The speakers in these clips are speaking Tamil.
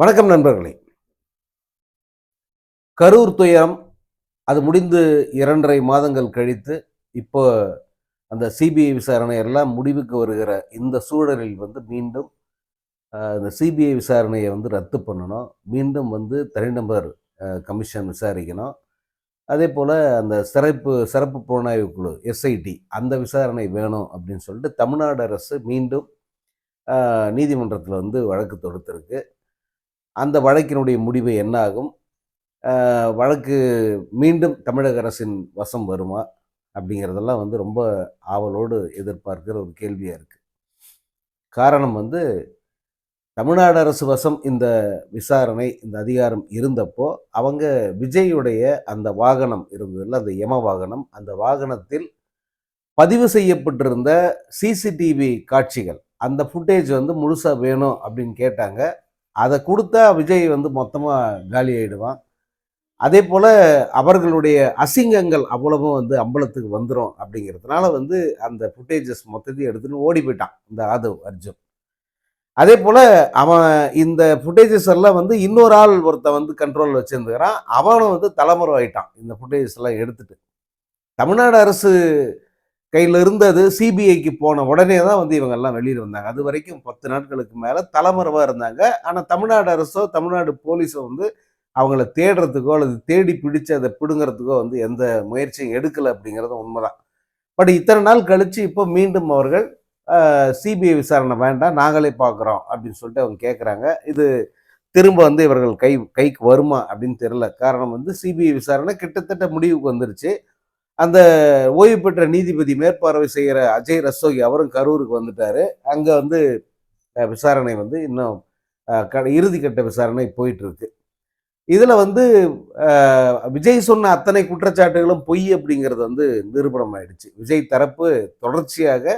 வணக்கம் நண்பர்களே. கரூர் துயரம் அது முடிந்து இரண்டரை மாதங்கள் கழித்து இப்போ அந்த சிபிஐ விசாரணை எல்லாம் முடிவுக்கு வருகிற இந்த சூழலில் வந்து மீண்டும் இந்த சிபிஐ விசாரணையை வந்து ரத்து பண்ணணும். மீண்டும் வந்து தனிநபர் கமிஷன் விசாரிக்கணும். அதே போல் அந்த சிறப்பு சிறப்பு புலனாய்வு குழு எஸ்ஐடி அந்த விசாரணை வேணும் அப்படின்னு சொல்லிட்டு தமிழ்நாடு அரசு மீண்டும் நீதிமன்றத்தில் வந்து வழக்கு தொடுத்திருக்கு. அந்த வழக்கினுடைய முடிவு என்னாகும்? வழக்கு மீண்டும் தமிழக அரசின் வசம் வருமா? அப்படிங்கிறதெல்லாம் வந்து ரொம்ப ஆவலோடு எதிர்பார்க்கிற ஒரு கேள்வியாக இருக்குது காரணம் வந்து தமிழ்நாடு அரசு வசம் இந்த விசாரணை இந்த அதிகாரம் இருந்தப்போ அவங்க விஜயுடைய அந்த வாகனம் இருந்ததில்ல அந்த யம வாகனம் அந்த வாகனத்தில் பதிவு செய்யப்பட்டிருந்த சிசிடிவி காட்சிகள் அந்த ஃபுட்டேஜ் வந்து முழுசாக வேணும் அப்படின்னு கேட்டாங்க. அதை கொடுத்தா விஜய் வந்து மொத்தமாக காலி ஆகிடுவான் அதே போல் அவர்களுடைய அசிங்கங்கள் அவ்வளவும் வந்து அம்பலத்துக்கு வந்துடும் அப்படிங்கிறதுனால வந்து அந்த ஃபுட்டேஜஸ் மொத்தத்தையும் எடுத்துன்னு ஓடி போயிட்டான் இந்த ஆதவ் அர்ஜுன். அதே போல் அவன் இந்த ஃபுட்டேஜஸ் எல்லாம் வந்து இன்னொரு ஆள் ஒருத்தன் வந்து கண்ட்ரோல் வச்சுருந்துக்கிறான். அவனும் வந்து தலைமுறை ஆயிட்டான் இந்த ஃபுட்டேஜஸ் எல்லாம் எடுத்துட்டு. தமிழ்நாடு அரசு கையில் இருந்தது சிபிஐக்கு போன உடனே தான் வந்து இவங்கெல்லாம் வெளியில் வந்தாங்க. அது வரைக்கும் பத்து நாட்களுக்கு மேலே தலைமறைவாக இருந்தாங்க. ஆனால் தமிழ்நாடு அரசோ தமிழ்நாடு போலீஸோ வந்து அவங்கள தேடுறதுக்கோ அல்லது தேடி பிடிச்சு அதை பிடுங்கிறதுக்கோ வந்து எந்த முயற்சியும் எடுக்கலை அப்படிங்கிறது உண்மைதான். பட் இத்தனை நாள் கழித்து இப்போ மீண்டும் அவர்கள் சிபிஐ விசாரணை வேண்டாம் நாங்களே பார்க்குறோம் அப்படின்னு சொல்லிட்டு அவங்க கேட்குறாங்க இது திரும்ப வந்து இவர்கள் கை கைக்கு வருமா அப்படின்னு தெரில காரணம் வந்து சிபிஐ விசாரணை கிட்டத்தட்ட முடிவுக்கு வந்துருச்சு. அந்த ஓய்வு பெற்ற நீதிபதி மேற்பார்வை செய்கிற அஜய் ரஸ்தோகி அவரும் கரூருக்கு வந்துட்டாரு. அங்கே வந்து விசாரணை வந்து இன்னும் க இறுதிக்கட்ட விசாரணை போயிட்டு இருக்கு இதில் வந்து விஜய் சொன்ன அத்தனை குற்றச்சாட்டுகளும் பொய் அப்படிங்கிறது வந்து நிரூபணம் ஆயிடுச்சு விஜய் தரப்பு தொடர்ச்சியாக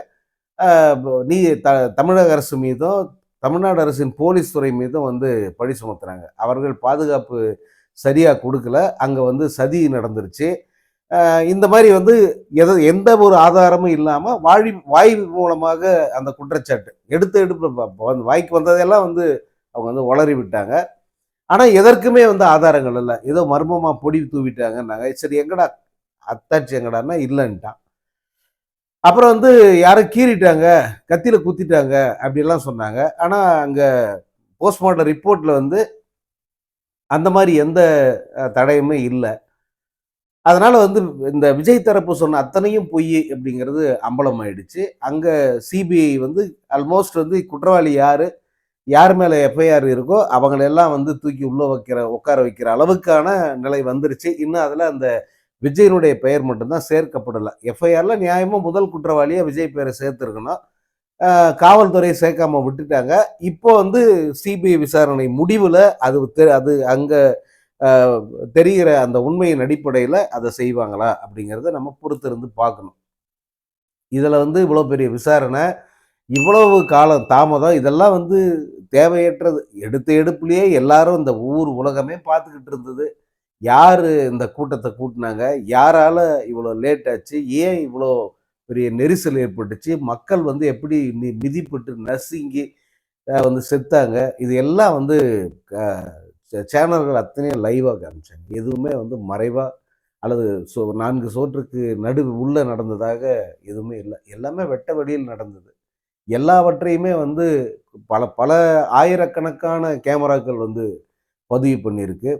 நீ த தமிழக அரசு மீதும் தமிழ்நாடு அரசின் போலீஸ் துறை மீதும் வந்து பழி சுமத்துறாங்க. அவர்கள் பாதுகாப்பு சரியாக கொடுக்கல. அங்கே வந்து சதி நடந்துருச்சு. இந்த மாதிரி வந்து எத எந்த ஒரு ஆதாரமும் இல்லாமல் வாழி வாய் மூலமாக அந்த குற்றச்சாட்டு எடுத்து எடுப்பு ப- வாய்க்கு வந்ததெல்லாம் வந்து அவங்க வந்து உளறி விட்டாங்க. ஆனால் எதற்குமே வந்து ஆதாரங்கள் இல்லை. ஏதோ மர்மமாக பொடி தூவிட்டாங்கன்னாங்க. சரி எங்கடா அத்தாச்சி எங்கடான்னா இல்லைன்ட்டான். அப்புறம் வந்து யாரும் கீறிட்டாங்க கத்தியில் குத்திட்டாங்க அப்படிலாம் சொன்னாங்க. ஆனால் அங்கே போஸ்ட்மார்ட்டம் ரிப்போர்ட்டில் வந்து அந்த மாதிரி எந்த தடையுமே இல்லை. அதனால் வந்து இந்த விஜய் தரப்பு சொன்ன அத்தனையும் பொய் அப்படிங்கிறது அம்பலம் ஆயிடுச்சு அங்கே சிபிஐ வந்து ஆல்மோஸ்ட் வந்து குற்றவாளி யார் யார் மேலே எஃப்ஐஆர் இருக்கோ அவங்களெல்லாம் வந்து தூக்கி உள்ளே வைக்கிற உட்கார வைக்கிற அளவுக்கான நிலை வந்துருச்சு. இன்னும் அதில் அந்த விஜயனுடைய பெயர் மட்டும்தான் சேர்க்கப்படலை. எஃப்ஐஆரில் நியாயமாக முதல் குற்றவாளியாக விஜய் பெயரை சேர்த்துருக்கணும். காவல்துறையை சேர்க்காம விட்டுட்டாங்க. இப்போ வந்து சிபிஐ விசாரணை முடிவில் அது தெ- அது அங்கே தெரிகிற அந்த உண்மையின் அடிப்படையில் அதை செய்வாங்களா அப்படிங்கிறத நம்ம பொறுத்திருந்து பார்க்கணும். இதில் வந்து இவ்வளோ பெரிய விசாரணை இவ்வளவு காலம் தாமதம் இதெல்லாம் வந்து தேவையற்றது. எடுத்த எடுப்புலேயே எல்லாரும் இந்த ஊர் உலகமே பார்த்துக்கிட்டு இருந்தது. யார் இந்த கூட்டத்தை கூட்டினாங்க? யாரால இவ்வளோ லேட் ஆச்சு? ஏன் இவ்வளோ பெரிய நெரிசல் ஏற்பட்டுச்சு? மக்கள் வந்து எப்படி மிதிப்பட்டு நசுங்கி வந்து செத்தாங்க? இது எல்லாம் வந்து சேனல்கள் அத்தனையும் லைவாக காமிச்சாங்க. எதுவுமே வந்து மறைவாக அல்லது சோ நான்கு சோற்றுக்கு நடு உள்ளே நடந்ததாக எதுவுமே இல்லை. எல்லாமே வெட்ட வெளியில் நடந்தது. எல்லாவற்றையுமே வந்து பல பல ஆயிரக்கணக்கான கேமராக்கள் வந்து பதிவு பண்ணியிருக்கு.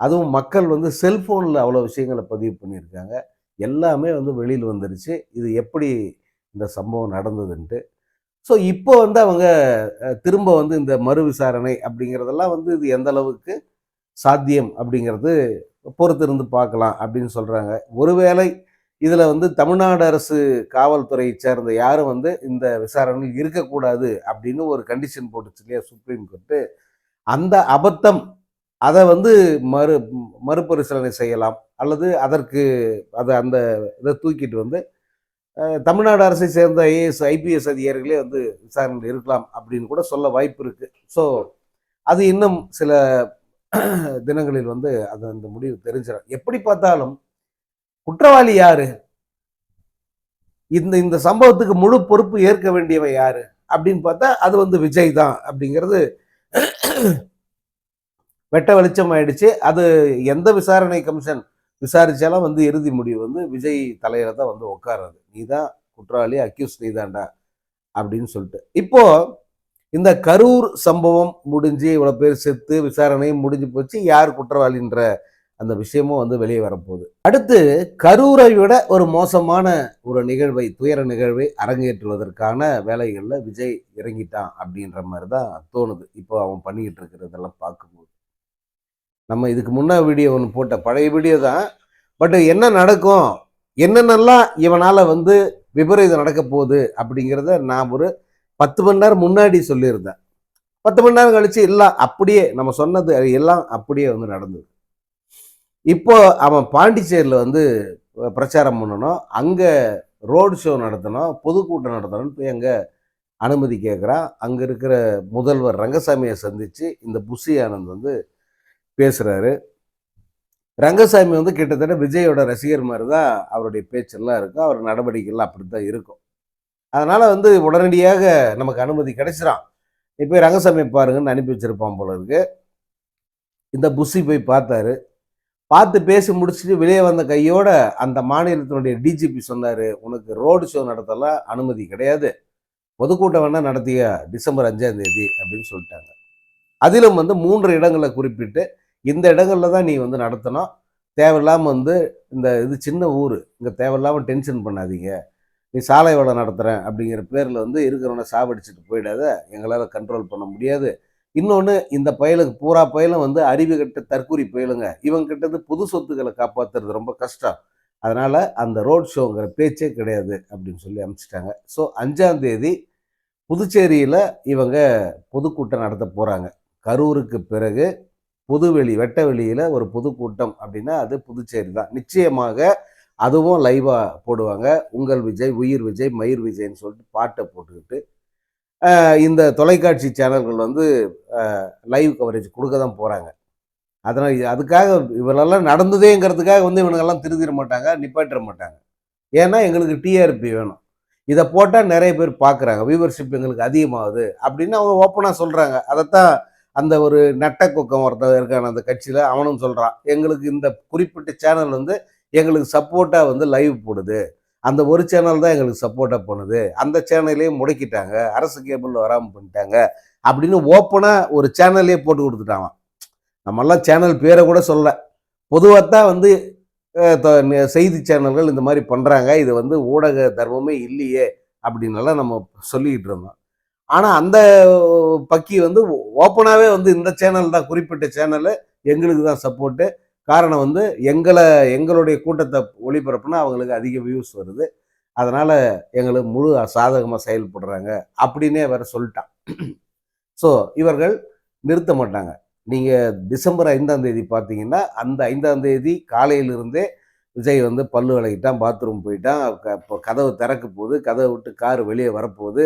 அதுவும் மக்கள் வந்து செல்ஃபோனில் அவ்வளோ விஷயங்களை பதிவு பண்ணியிருக்காங்க. எல்லாமே வந்து வெளியில் வந்துருச்சு. இது எப்படி இந்த சம்பவம் நடந்ததுன்ட்டு ஸோ இப்போ வந்து அவங்க திரும்ப வந்து இந்த மறு விசாரணை அப்படிங்கிறதெல்லாம் வந்து இது எந்த அளவுக்கு சாத்தியம் அப்படிங்கிறது பொறுத்திருந்து பார்க்கலாம் அப்படின்னு சொல்கிறாங்க ஒருவேளை இதில் வந்து தமிழ்நாடு அரசு காவல்துறையை சேர்ந்த யாரும் வந்து இந்த விசாரணையில் இருக்கக்கூடாது அப்படின்னு ஒரு கண்டிஷன் போட்டுச்சு இல்லையா சுப்ரீம் கோர்ட்டு அந்த அபத்தம் அதை வந்து மறு மறுபரிசீலனை செய்யலாம் அல்லது அதற்கு அதை அந்த இதை தூக்கிட்டு வந்து தமிழ்நாடு அரசை சேர்ந்த ஐஏஎஸ் ஐபிஎஸ் அதிகாரிகளே வந்து விசாரணையில் இருக்கலாம் அப்படின்னு கூட சொல்ல வாய்ப்பு இருக்குது ஸோ அது இன்னும் சில தினங்களில் வந்து அது அந்த முடிவு தெரிஞ்சிடும். எப்படி பார்த்தாலும் குற்றவாளி யாரு? இந்த இந்த சம்பவத்துக்கு முழு பொறுப்பு ஏற்க வேண்டியவன் யாரு? அப்படின்னு பார்த்தா அது வந்து விஜய் தான் அப்படிங்கிறது வெட்ட வெளிச்சம் ஆயிடுச்சு. அது எந்த விசாரணை கமிஷன் விசாரிச்சாலும் வந்து இறுதி முடிவு வந்து விஜய் தலையில தான் வந்து உட்காருது நீ தான் குற்றவாளி அக்யூஸ் நீதான்டா அப்படின்னு சொல்லிட்டு. இப்போ இந்த கரூர் சம்பவம் முடிஞ்சு இவ்வளோ பேர் செத்து விசாரணையும் முடிஞ்சு போச்சு யார் குற்றவாளின்ற அந்த விஷயமும் வந்து வெளியே வரப்போகுது. அடுத்து கரூரை விட ஒரு மோசமான ஒரு நிகழ்வை துயர நிகழ்வை அரங்கேற்றுவதற்கான வேலைகளில் விஜய் இறங்கிட்டான் அப்படின்ற மாதிரி தான் தோணுது. இப்போ அவன் பண்ணிக்கிட்டு இருக்கிறதெல்லாம் பார்க்கும்போது. நம்ம இதுக்கு முன்னே வீடியோ ஒன்று போட்ட பழைய வீடியோ தான். பட் என்ன நடக்கும்? என்னென்னலாம் இவனால் வந்து விபரீதம் நடக்க போகுது அப்படிங்கிறத நான் ஒரு பத்து மணி நேரம் முன்னாடி சொல்லியிருந்தேன். பத்து மணி நேரம் கழித்து எல்லாம் அப்படியே நம்ம சொன்னது எல்லாம் அப்படியே வந்து நடந்தது. இப்போ அவன் பாண்டிச்சேரியில் வந்து பிரச்சாரம் பண்ணணும். அங்கே ரோடு ஷோ நடத்தணும் பொதுக்கூட்டம் நடத்தணும்னு போய் அங்கே அனுமதி கேட்குறான் அங்கே இருக்கிற முதல்வர் ரங்கசாமியை சந்தித்து இந்த புஷி ஆனந்த் வந்து பேசுகிறாரு ரங்கசாமி வந்து கிட்டத்தட்ட விஜயோட ரசிகர் மாதிரி தான் அவருடைய பேச்செல்லாம் இருக்கும். அவர் நடவடிக்கைலாம் அப்படி தான் இருக்கும். அதனால் வந்து உடனடியாக நமக்கு அனுமதி கிடைச்சிடான் இப்போ ரங்கசாமி பாருங்கன்னு அனுப்பி வச்சிருப்பான் போல இருக்கு. இந்த புஷி போய் பார்த்தாரு. பார்த்து பேசி முடிச்சுட்டு வெளியே வந்த கையோட அந்த மாநிலத்தினுடைய டிஜிபி சொன்னார் உனக்கு ரோடு ஷோ நடத்தலாம் அனுமதி கிடையாது. பொதுக்கூட்டம் வேணால் நடத்திய டிசம்பர் அஞ்சாம் தேதி அப்படின்னு சொல்லிட்டாங்க. அதிலும் வந்து மூன்று இடங்களை குறிப்பிட்டு இந்த இடங்களில் தான் நீ வந்து நடத்தணும். தேவையில்லாமல் வந்து இந்த இது சின்ன ஊர் இங்கே தேவையில்லாமல் டென்ஷன் பண்ணாதீங்க. நீ சாலை வேலை நடத்துகிறேன் அப்படிங்கிற பேரில் வந்து இருக்கிறவனை சாவடிச்சுட்டு போயிடாத. எங்களால் கண்ட்ரோல் பண்ண முடியாது. இன்னொன்று இந்த பயலுக்கு பூரா பயலும் வந்து அறிவு கட்ட தற்கூரி பயலுங்க. இவங்க கிட்டது சொத்துக்களை காப்பாற்றுறது ரொம்ப கஷ்டம். அதனால் அந்த ரோட் ஷோங்கிற பேச்சே கிடையாது அப்படின்னு சொல்லி அனுப்பிச்சிட்டாங்க. ஸோ அஞ்சாம் தேதி புதுச்சேரியில் இவங்க பொதுக்கூட்டம் நடத்த போகிறாங்க கரூருக்கு பிறகு புதுவெளி வெட்டவெளியில் ஒரு பொதுக்கூட்டம் அப்படின்னா அது புதுச்சேரி தான். நிச்சயமாக அதுவும் லைவாக போடுவாங்க. உங்கள் விஜய் உயிர் விஜய் மயிர் விஜய்ன்னு சொல்லிட்டு பாட்டை போட்டுக்கிட்டு இந்த தொலைக்காட்சி சேனல்கள் வந்து லைவ் கவரேஜ் கொடுக்க தான் போகிறாங்க அதனால் அதுக்காக இவரெல்லாம் நடந்ததேங்கிறதுக்காக வந்து இவனுங்கெல்லாம் திருத்திட மாட்டாங்க நிப்பாட்டிட மாட்டாங்க. ஏன்னா எங்களுக்கு டிஆர்பி வேணும். இதை போட்டால் நிறைய பேர் பார்க்குறாங்க. வியூவர்ஷிப் எங்களுக்கு அதிகமாகுது அப்படின்னு அவங்க ஓப்பனாக சொல்கிறாங்க அதைத்தான் அந்த ஒரு நெட்ட குக்கம் ஒருத்தர் இருக்கான அந்த கட்சியில் அவனும் சொல்கிறான் எங்களுக்கு இந்த குறிப்பிட்ட சேனல் வந்து எங்களுக்கு சப்போர்ட்டாக வந்து லைவ் போடுது. அந்த ஒரு சேனல் தான் எங்களுக்கு சப்போர்ட்டாக போனது. அந்த சேனல்லையும் முடக்கிட்டாங்க. அரசு கேபிளில் வராமல் பண்ணிட்டாங்க. அப்படின்னு ஓப்பனாக ஒரு சேனல்லே போட்டு கொடுத்துட்டாங்க நம்மெல்லாம் சேனல் பேரை கூட சொல்ல பொதுவாக தான் வந்து செய்தி சேனல்கள் இந்த மாதிரி பண்ணுறாங்க இது வந்து ஊடக தர்மமே இல்லையே அப்படின்னலாம் நம்ம சொல்லிக்கிட்டு இருந்தோம். ஆனால் அந்த பக்கி வந்து ஓப்பனாகவே வந்து இந்த சேனல் தான் குறிப்பிட்ட சேனலு எங்களுக்கு தான் சப்போர்ட்டு காரணம் வந்து எங்களை எங்களுடைய கூட்டத்தை ஒளிபரப்புனா அவங்களுக்கு அதிக வியூஸ் வருது. அதனால் எங்களுக்கு முழு சாதகமாக செயல்படுறாங்க அப்படின்னே வேற சொல்லிட்டான். ஸோ இவர்கள் நிறுத்த மாட்டாங்க. நீங்கள் டிசம்பர் ஐந்தாம் தேதி பார்த்தீங்கன்னா அந்த ஐந்தாம் தேதி காலையிலிருந்தே விஜய் வந்து பல்லு விளக்கிட்டான் பாத்ரூம் போயிட்டான். இப்போ கதவு திறக்க போகுது கதவை விட்டு கார் வெளியே வரப்போகுது.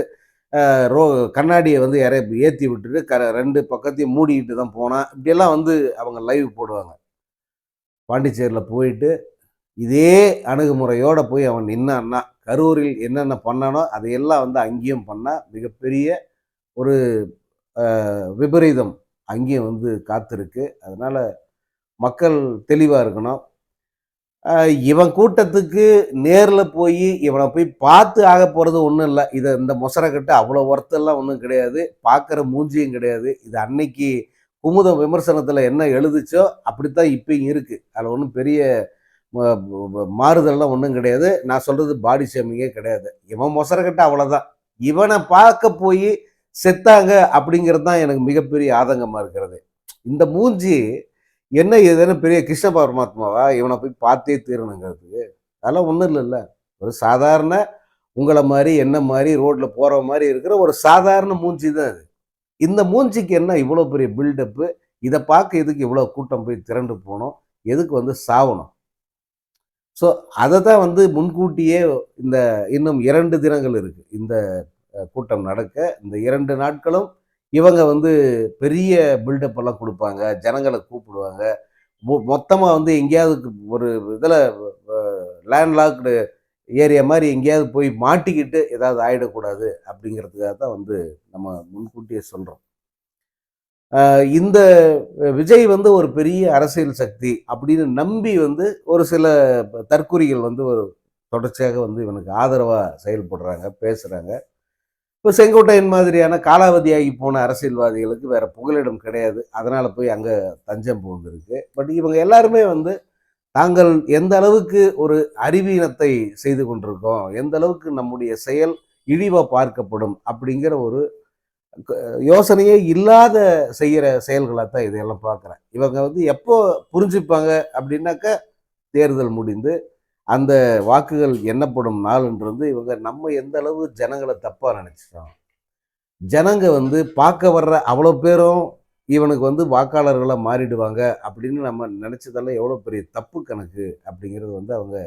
ரோ கண்ணாடியை வந்து இறைய ஏற்றி விட்டுட்டு க ரெண்டு பக்கத்தையும் மூடிக்கிட்டு தான் போனான். இப்படியெல்லாம் வந்து அவங்க லைவ் போடுவாங்க. பாண்டிச்சேரியில் போயிட்டு இதே அணுகுமுறையோடு போய் அவன் நின்னான்னா கரூரில் என்னென்ன பண்ணானோ அதையெல்லாம் வந்து அங்கேயும் பண்ணால் மிகப்பெரிய ஒரு விபரீதம் அங்கேயும் வந்து காத்திருக்கு. அதனால் மக்கள் தெளிவாக இருக்கணும். இவன் கூட்டத்துக்கு நேரில் போய் இவனை போய் பார்த்து ஆக போகிறது ஒன்றும் இல்லை. இதை இந்த மொசரக்கட்டு அவ்வளோ ஒர்த்தெல்லாம் ஒன்றும் கிடையாது. பார்க்குற மூஞ்சியும் கிடையாது. இது அன்னைக்கு குமுத விமர்சனத்தில் என்ன எழுதுச்சோ அப்படித்தான் இப்பயும் இருக்குது அதில் ஒன்றும் பெரிய மாறுதல்லாம் ஒன்றும் கிடையாது. நான் சொல்கிறது பாடி ஷேமிங்கே கிடையாது. இவன் மொசரக்கட்டு அவ்வளோதான் இவனை பார்க்க போய் செத்தாங்க அப்படிங்கிறது தான் எனக்கு மிகப்பெரிய ஆதங்கமாக இருக்கிறது. இந்த மூஞ்சி என்ன ஏதுன்னு பெரிய கிருஷ்ண பரமாத்மாவா இவனை போய் பார்த்தே தீரணுங்கிறதுக்கு அதெல்லாம் ஒன்றும் இல்லைல்ல. ஒரு சாதாரண உங்களை மாதிரி என்ன மாதிரி ரோட்டில் போகிற மாதிரி இருக்கிற ஒரு சாதாரண மூஞ்சி தான் அது. இந்த மூஞ்சிக்கு என்ன இவ்வளோ பெரிய பில்டப்பு இதை பார்க்க எதுக்கு இவ்வளோ கூட்டம் போய் திரண்டு போகணும் எதுக்கு வந்து சாவணும்? ஸோ அதை தான் வந்து முன்கூட்டியே இந்த இன்னும் இரண்டு தினங்கள் இருக்குது இந்த கூட்டம் நடக்க இந்த இரண்டு நாட்களும் இவங்க வந்து பெரிய பில்டப் எல்லாம் கொடுப்பாங்க. ஜனங்களை கூப்பிடுவாங்க. மொத்தமாக வந்து எங்கேயாவது ஒரு இதில் லேண்ட்லாக்டு ஏரியா மாதிரி எங்கேயாவது போய் மாட்டிக்கிட்டு ஏதாவது ஆகிடக்கூடாது அப்படிங்கிறதுக்காக தான் வந்து நம்ம முன்கூட்டியே சொல்கிறோம் இந்த விஜய் வந்து ஒரு பெரிய அரசியல் சக்தி அப்படின்னு நம்பி வந்து ஒரு சில தற்குறிகள் வந்து ஒரு தொடர்ச்சியாக வந்து இவனுக்கு ஆதரவாக செயல்படுறாங்க பேசுகிறாங்க இப்போ செங்கோட்டையன் மாதிரியான காலாவதியாகி போன அரசியல்வாதிகளுக்கு வேற புகலிடம் கிடையாது. அதனால் போய் அங்கே தஞ்சம் புகுந்திருக்கு. பட் இவங்க எல்லாருமே வந்து தாங்கள் எந்த அளவுக்கு ஒரு அறிவீனத்தை செய்து கொண்டிருக்கோம் எந்த அளவுக்கு நம்முடைய செயல் இழிவாக பார்க்கப்படும் அப்படிங்கிற ஒரு யோசனையே இல்லாத செய்கிற செயல்களாக தான் இதையெல்லாம் பார்க்குறேன் இவங்க வந்து எப்போ புரிஞ்சுப்பாங்க அப்படின்னாக்க தேர்தல் முடிந்து அந்த வாக்குகள் எண்ணப்படும் நாள்ன்றது இவங்க நம்ம எந்த அளவு ஜனங்களை தப்பாக நினச்சிட்டோம் ஜனங்க வந்து பார்க்க வர்ற அவ்வளோ பேரும் இவனுக்கு வந்து வாக்காளர்களாக மாறிடுவாங்க அப்படின்னு நம்ம நினச்சதெல்லாம் எவ்வளோ பெரிய தப்பு கணக்கு அப்படிங்கிறது வந்து அவங்க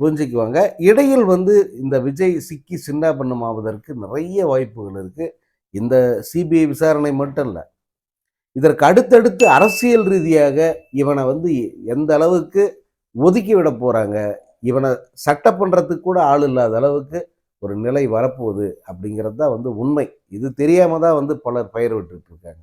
புரிஞ்சுக்குவாங்க. இடையில் வந்து இந்த விஜய் சிக்கி சின்னாபண்ணம் ஆவதற்கு நிறைய வாய்ப்புகள் இருக்குது இந்த சிபிஐ விசாரணை மட்டும் இல்லை இதற்கு அடுத்தடுத்து அரசியல் ரீதியாக இவனை வந்து எந்த அளவுக்கு ஒதுக்கி விட போகிறாங்க இவனை சட்டம் பண்ணுறதுக்கு கூட ஆள் இல்லாத அளவுக்கு ஒரு நிலை வரப்போகுது அப்படிங்கிறது தான் வந்து உண்மை. இது தெரியாமல் தான் வந்து பலர் பயிர் விட்டுட்டு இருக்காங்க.